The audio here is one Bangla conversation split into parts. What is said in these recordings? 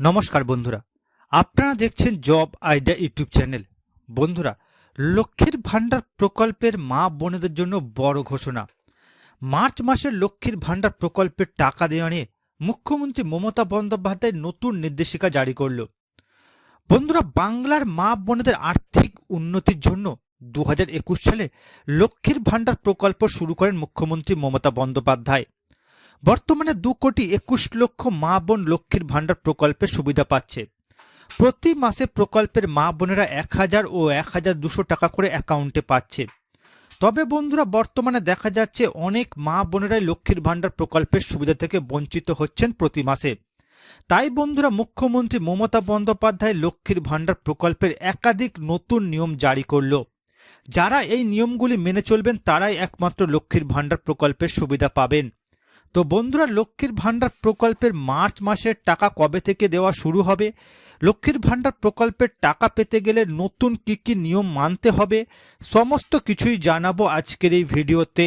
নমস্কার বন্ধুরা। আপনারা দেখছেন জব আইডিয়া ইউটিউব চ্যানেল। বন্ধুরা, লক্ষ্মীর ভাণ্ডার প্রকল্পের মা বোনেদের জন্য বড় ঘোষণা। মার্চ মাসের লক্ষ্মীর ভাণ্ডার প্রকল্পের টাকা দেওয়া নিয়ে মুখ্যমন্ত্রী মমতা বন্দ্যোপাধ্যায় নতুন নির্দেশিকা জারি করল। বন্ধুরা, বাংলার মা বোনেদের আর্থিক উন্নতির জন্য দু হাজার একুশ সালে লক্ষ্মীর ভাণ্ডার প্রকল্প শুরু করেন মুখ্যমন্ত্রী মমতা বন্দ্যোপাধ্যায়। বর্তমানে দু কোটি একুশ লক্ষ মা বোন লক্ষ্মীর ভাণ্ডার প্রকল্পের সুবিধা পাচ্ছে। প্রতি মাসে প্রকল্পের মা বোনেরা এক হাজার ও এক হাজার দুশো টাকা করে অ্যাকাউন্টে পাচ্ছে। তবে বন্ধুরা, বর্তমানে দেখা যাচ্ছে অনেক মা বোনেরাই লক্ষ্মীর ভাণ্ডার প্রকল্পের সুবিধা থেকে বঞ্চিত হচ্ছেন প্রতি মাসে। তাই বন্ধুরা, মুখ্যমন্ত্রী মমতা বন্দ্যোপাধ্যায় লক্ষ্মীর ভাণ্ডার প্রকল্পের একাধিক নতুন নিয়ম জারি করল। যারা এই নিয়মগুলি মেনে চলবেন, তারাই একমাত্র লক্ষ্মীর ভাণ্ডার প্রকল্পের সুবিধা পাবেন। তো বন্ধুরা, লক্ষ্মীর ভাণ্ডার প্রকল্পের মার্চ মাসের টাকা কবে থেকে দেওয়া শুরু হবে? লক্ষ্মীর ভাণ্ডার প্রকল্পের টাকা পেতে গেলে নতুন কি কি নিয়ম মানতে হবে? সমস্ত কিছুই জানাব আজকের এই ভিডিওতে।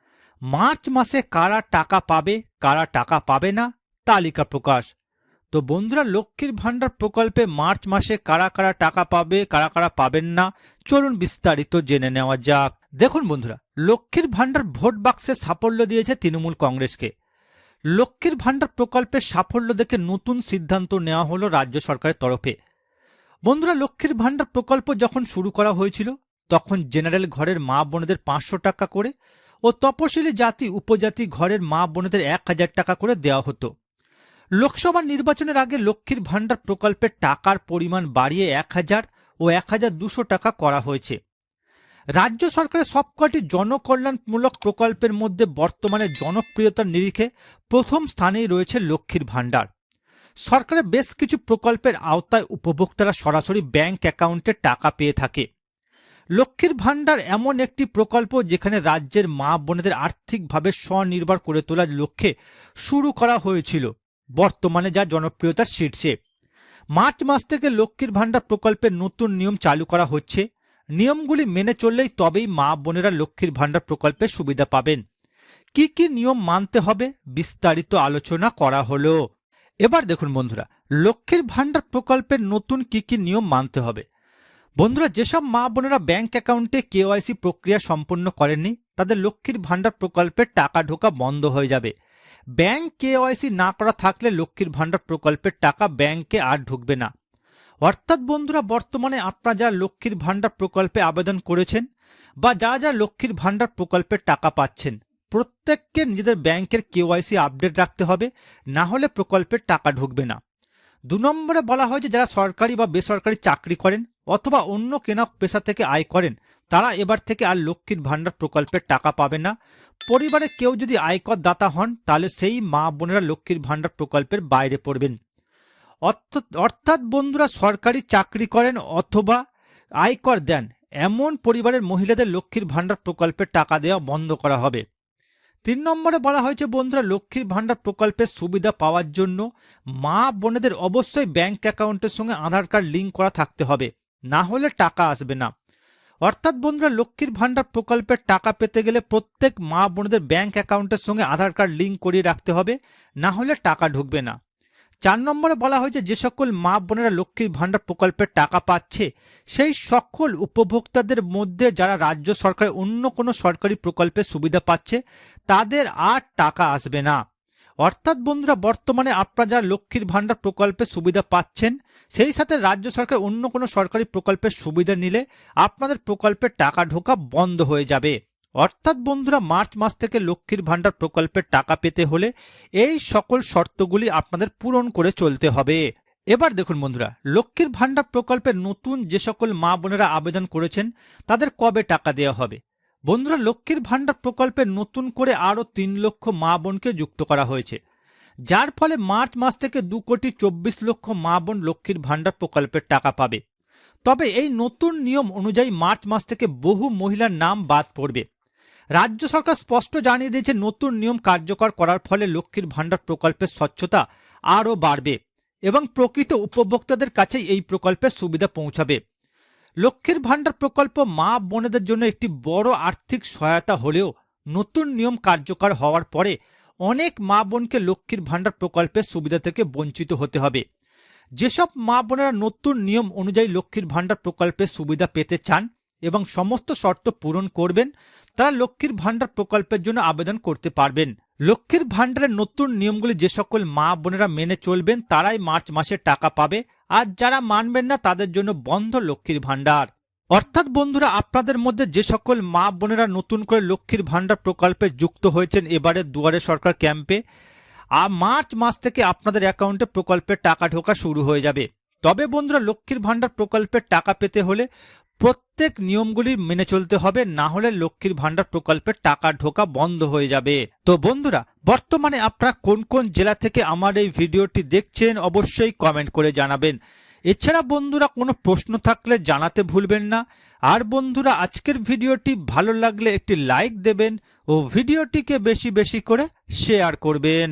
মার্চ মাসে কারা টাকা পাবে, কারা টাকা পাবে না, তালিকা প্রকাশ। তো বন্ধুরা, লক্ষ্মীর ভাণ্ডার প্রকল্পে মার্চ মাসে কারা কারা টাকা পাবে, কারা কারা পাবেন না, চলুন বিস্তারিত জেনে নেওয়া যাক। দেখুন বন্ধুরা, লক্ষ্মীর ভাণ্ডার ভোট বাক্সে সাফল্য দিয়েছে তৃণমূল কংগ্রেসকে। লক্ষ্মীর ভাণ্ডার প্রকল্পের সাফল্য দেখে নতুন সিদ্ধান্ত নেওয়া হলো রাজ্য সরকারের তরফে। বন্ধুরা, লক্ষ্মীর ভাণ্ডার প্রকল্প যখন শুরু করা হয়েছিল, তখন জেনারেল ঘরের মা বোনেদের পাঁচশো টাকা করে ও তপশিলি জাতি উপজাতি ঘরের মা বোনেদের এক হাজার টাকা করে দেওয়া হতো। লোকসভা নির্বাচনের আগে লক্ষ্মীর ভাণ্ডার প্রকল্পের টাকার পরিমাণ বাড়িয়ে এক হাজার ও এক হাজার দুশো টাকা করা হয়েছে। রাজ্য সরকারের সবকটি জনকল্যাণমূলক প্রকল্পের মধ্যে বর্তমানে জনপ্রিয়তার নিরিখে প্রথম স্থানেই রয়েছে লক্ষ্মীর ভাণ্ডার। সরকারের বেশ কিছু প্রকল্পের আওতায় উপভোক্তারা সরাসরি ব্যাংক অ্যাকাউন্টে টাকা পেয়ে থাকে। লক্ষ্মীর ভাণ্ডার এমন একটি প্রকল্প যেখানে রাজ্যের মা বোনেদের আর্থিকভাবে স্বনির্ভর করে তোলার লক্ষ্যে শুরু করা হয়েছিল। বর্তমানে যা জনপ্রিয়তার শীর্ষে। মার্চ মাস থেকে লক্ষ্মীর ভাণ্ডার প্রকল্পের নতুন নিয়ম চালু করা হচ্ছে। নিয়মগুলি মেনে চললেই তবেই মা বোনেরা লক্ষ্মীর ভাণ্ডার প্রকল্পের সুবিধা পাবেন। কি কি নিয়ম মানতে হবে বিস্তারিত আলোচনা করা হলো। এবার দেখুন বন্ধুরা, লক্ষ্মীর ভাণ্ডার প্রকল্পের নতুন কি কি নিয়ম মানতে হবে? বন্ধুরা, যেসব মা বোনেরা ব্যাংক অ্যাকাউন্টে কেওয়াইসি প্রক্রিয়া সম্পন্ন করেননি, তাদের লক্ষ্মীর ভাণ্ডার প্রকল্পের টাকা ঢোকা বন্ধ হয়ে যাবে। ব্যাংক কেওয়াইসি না করা থাকলে লক্ষ্মীর ভাণ্ডার প্রকল্পের টাকা ব্যাংকে আর ঢুকবে না। অর্থাৎ বন্ধুরা, বর্তমানে আপনারা যারা লক্ষ্মীর ভাণ্ডার প্রকল্পে আবেদন করেছেন বা যা যা লক্ষ্মীর ভাণ্ডার প্রকল্পের টাকা পাচ্ছেন, প্রত্যেককে নিজেদের ব্যাংকের কেওয়াইসি আপডেট রাখতে হবে, না হলে প্রকল্পের টাকা ঢুকবে না। দু নম্বরে বলা হয় যে যারা সরকারি বা বেসরকারি চাকরি করেন অথবা অন্য কেনা পেশা থেকে আয় করেন, তারা এবার থেকে আর লক্ষ্মীর ভাণ্ডার প্রকল্পের টাকা পাবে না। পরিবারে কেউ যদি আয়কর দাতা হন, তাহলে সেই মা বোনেরা লক্ষ্মীর ভাণ্ডার প্রকল্পের বাইরে পড়বেন। অর্থাৎ বন্ধুরা সরকারি চাকরি করেন অথবা আয়কর দেন, এমন পরিবারের মহিলাদের লক্ষ্মীর ভাণ্ডার প্রকল্পের টাকা দেওয়া বন্ধ করা হবে। তিন নম্বরে বলা হয়েছে, বন্ধুরা, লক্ষ্মীর ভাণ্ডার প্রকল্পের সুবিধা পাওয়ার জন্য মা বোনেদের অবশ্যই ব্যাংক অ্যাকাউন্টের সঙ্গে আধার কার্ড লিঙ্ক করা থাকতে হবে। না হলে টাকা আসবে না। অর্থাৎ, বন্ধুরা, লক্ষ্মীর ভাণ্ডার প্রকল্পের টাকা পেতে গেলে প্রত্যেক মা বোনদের ব্যাংক অ্যাকাউন্টের সঙ্গে আধার কার্ড লিঙ্ক করিয়ে রাখতে হবে। না হলে টাকা ঢুকবে না। চার নম্বরে বলা হয়েছে, যে সকল মা বোনেরা লক্ষ্মীর ভাণ্ডার প্রকল্পের টাকা পাচ্ছে, সেই সকল উপভোক্তাদের মধ্যে যারা রাজ্য সরকারের অন্য কোনো সরকারি প্রকল্পের সুবিধা পাচ্ছে, তাদের আর টাকা আসবে না। অর্থাৎ বন্ধুরা, বর্তমানে আপনারা যারা লক্ষ্মীর ভাণ্ডার প্রকল্পের সুবিধা পাচ্ছেন, সেই সাথে রাজ্য সরকার অন্য কোনো সরকারি প্রকল্পের সুবিধা নিলে আপনাদের প্রকল্পের টাকা ঢোকা বন্ধ হয়ে যাবে। অর্থাৎ বন্ধুরা, মার্চ মাস থেকে লক্ষ্মীর ভাণ্ডার প্রকল্পের টাকা পেতে হলে এই সকল শর্তগুলি আপনাদের পূরণ করে চলতে হবে। এবার দেখুন বন্ধুরা, লক্ষ্মীর ভাণ্ডার প্রকল্পের নতুন যে সকল মা বোনেরা আবেদন করেছেন, তাদের কবে টাকা দেওয়া হবে? বন্ধুরা, লক্ষ্মীর ভাণ্ডার প্রকল্পে নতুন করে আরও তিন লক্ষ মা বোনকে যুক্ত করা হয়েছে। যার ফলে মার্চ মাস থেকে দু কোটি চব্বিশ লক্ষ মা বোন লক্ষ্মীর ভাণ্ডার প্রকল্পের টাকা পাবে। তবে এই নতুন নিয়ম অনুযায়ী মার্চ মাস থেকে বহু মহিলার নাম বাদ পড়বে। রাজ্য সরকার স্পষ্ট জানিয়ে দিয়েছে, নতুন নিয়ম কার্যকর করার ফলে লক্ষ্মীর ভাণ্ডার প্রকল্পের স্বচ্ছতা আরও বাড়বে এবং প্রকৃত উপভোক্তাদের কাছে এই প্রকল্পের সুবিধা পৌঁছাবে। লক্ষ্মীর ভাণ্ডার প্রকল্প মা বোনেদের জন্য একটি বড় আর্থিক সহায়তা হলেও নতুন নিয়ম কার্যকর হওয়ার পরে অনেক মা বোনকে লক্ষ্মীর ভাণ্ডার প্রকল্পের সুবিধা থেকে বঞ্চিত হতে হবে। যেসব মা বোনেরা নতুন নিয়ম অনুযায়ী লক্ষ্মীর ভাণ্ডার প্রকল্পের সুবিধা পেতে চান এবং সমস্ত শর্ত পূরণ করবেন তারা লক্ষ্মীর ভাণ্ডার প্রকল্পের জন্য আবেদন করতে পারবেন। লক্ষ্মীর ভাণ্ডারের নতুন নিয়মগুলি যে সকল মা বোনেরা মেনে চলবেন, তারাই মার্চ মাসে টাকা পাবে। আর যারা মানবেন না, তাদের জন্য বন্ধ লক্ষ্মীর ভাণ্ডার। অর্থাৎ বন্ধুরা, আপনাদের মধ্যে যে সকল মা বোনেরা নতুন করে লক্ষ্মীর ভাণ্ডার প্রকল্পে যুক্ত হয়েছেন, এবারে দুয়ারে সরকার ক্যাম্পে আর মার্চ মাস থেকে আপনাদের অ্যাকাউন্টে প্রকল্পের টাকা ঢোকা শুরু হয়ে যাবে। তবে বন্ধুরা, লক্ষ্মীর ভাণ্ডার প্রকল্পের টাকা পেতে হলে প্রত্যেক নিয়মগুলি মেনে চলতে হবে, না হলে লক্ষ্মীর ভাণ্ডার প্রকল্পের টাকা ঢোকা বন্ধ হয়ে যাবে। তো বন্ধুরা, বর্তমানে আপনারা কোন কোন জেলা থেকে আমার এই ভিডিওটি দেখছেন অবশ্যই কমেন্ট করে জানাবেন। এছাড়া বন্ধুরা, কোনো প্রশ্ন থাকলে জানাতে ভুলবেন না। আর বন্ধুরা, আজকের ভিডিওটি ভালো লাগলে একটি লাইক দেবেন ও ভিডিওটিকে বেশি বেশি করে শেয়ার করবেন।